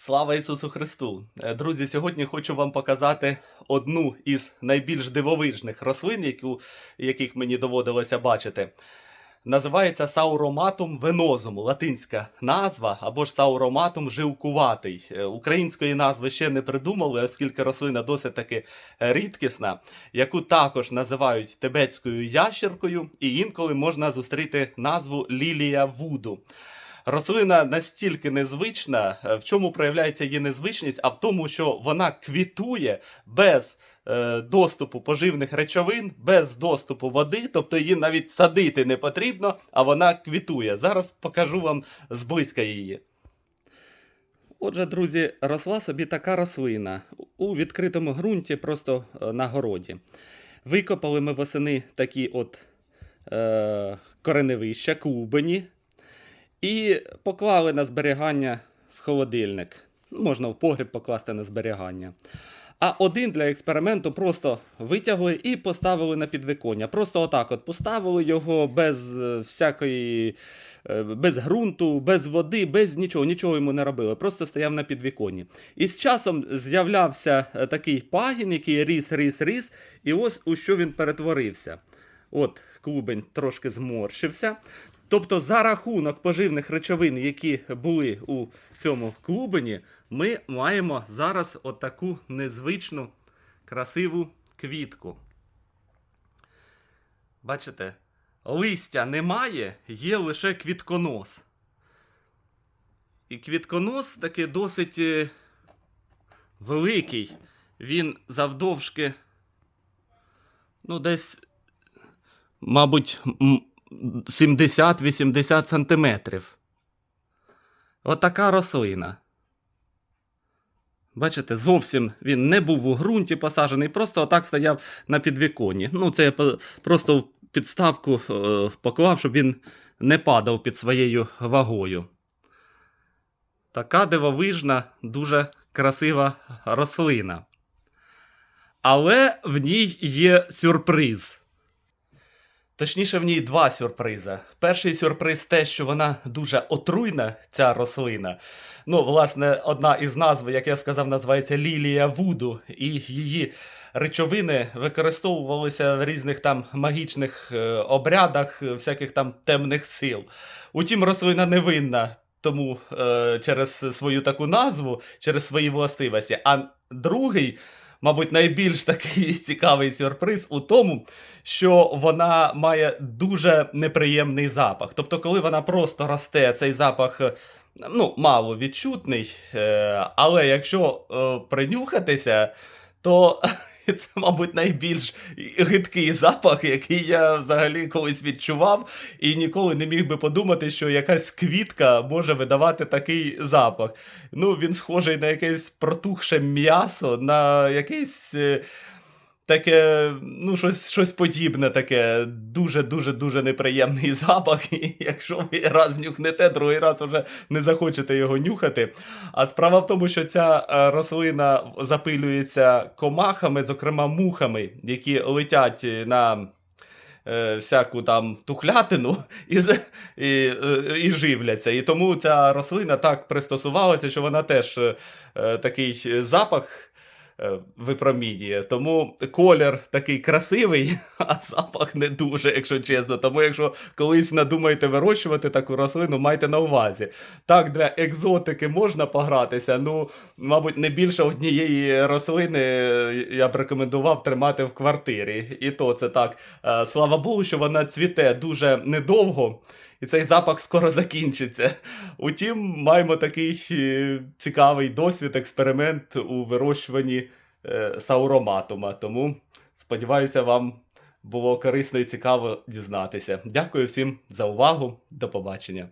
Слава Ісусу Христу! Е, Друзі, сьогодні хочу вам показати одну із найбільш дивовижних рослин, яку, яких мені доводилося бачити. Називається Сауроматум венозум, латинська назва, або ж Сауроматум жилкуватий. Е, Української назви ще не придумали, оскільки рослина досить таки е, рідкісна, яку також називають тибетською ящеркою, і інколи можна зустріти назву лілія вуду. Рослина настільки незвична, е, в чому проявляється її незвичність, а в тому, що вона квітує без е, доступу поживних речовин, без доступу води, тобто її навіть садити не потрібно, а вона квітує. Зараз покажу вам зблизька її. Отже, друзі, росла собі така рослина у відкритому ґрунті, просто е, на городі. Викопали ми восени такі от е, кореневища, клубені. І поклали на зберігання в холодильник. Ну, Можна в погріб покласти на зберігання. А один для експерименту просто витягли і поставили на підвіконня. Просто отак от поставили його без е, всякої, е, без ґрунту, без води, без нічого, нічого йому не робили. Просто стояв на підвіконні. І з часом з'являвся е, такий пагін, який ріс, ріс, ріс, і ось у що він перетворився. От клубень трошки зморщився. Тобто, за рахунок поживних речовин, які були у цьому клубені, ми маємо зараз отаку незвичну красиву квітку. Бачите, листя немає, є лише квітконос. І квітконос таки досить е, великий. Він завдовжки, ну, десь, мабуть, 70-80 сантиметрів. Отака рослина. Бачите, зовсім він не був у ґрунті посаджений, просто отак стояв на підвіконні. Ну, це я просто підставку е, поклав, щоб він не падав під своєю вагою. Така дивовижна, дуже красива рослина. Але в ній є сюрприз. Точніше, в ній два сюрпризи. Перший сюрприз те, що вона дуже отруйна, ця рослина. Ну, власне, одна із назв, як я сказав, називається Лілія Вуду, і її речовини використовувалися в різних там магічних е, обрядах, е, всяких там темних сил. Утім, рослина невинна. Тому е, через свою таку назву, через свої властивості. А другий, мабуть, найбільш такий цікавий сюрприз у тому, що вона має дуже неприємний запах. Тобто, коли вона просто росте, цей запах е, ну, мало відчутний. е, Але якщо е, принюхатися, то це, мабуть, найбільш гидкий запах, який я взагалі колись відчував, і ніколи не міг би подумати, що якась квітка може видавати такий запах. Ну, він схожий на якесь протухше м'ясо, на якийсь. Таке, ну, щось, щось подібне, таке дуже-дуже дуже неприємний запах. І якщо ви раз нюхнете, другий раз вже не захочете його нюхати. А справа в тому, що ця е, рослина запилюється комахами, зокрема мухами, які летять на е, всяку там тухлятину і, і, е, і живляться. І тому ця рослина так пристосувалася, що вона теж е, такий запах випромінює. Тому колір такий красивий, а запах не дуже, якщо чесно. Тому, якщо колись надумаєте вирощувати таку рослину, майте на увазі. Так, для екзотики можна погратися. Ну, мабуть, не більше однієї рослини е, я б рекомендував тримати в квартирі. І то це так. Е, Слава Богу, що вона цвіте дуже недовго. І цей запах скоро закінчиться. Утім, маємо такий е, цікавий досвід, експеримент у вирощуванні е, сауроматума. Тому сподіваюся, вам було корисно і цікаво дізнатися. Дякую всім за увагу. До побачення.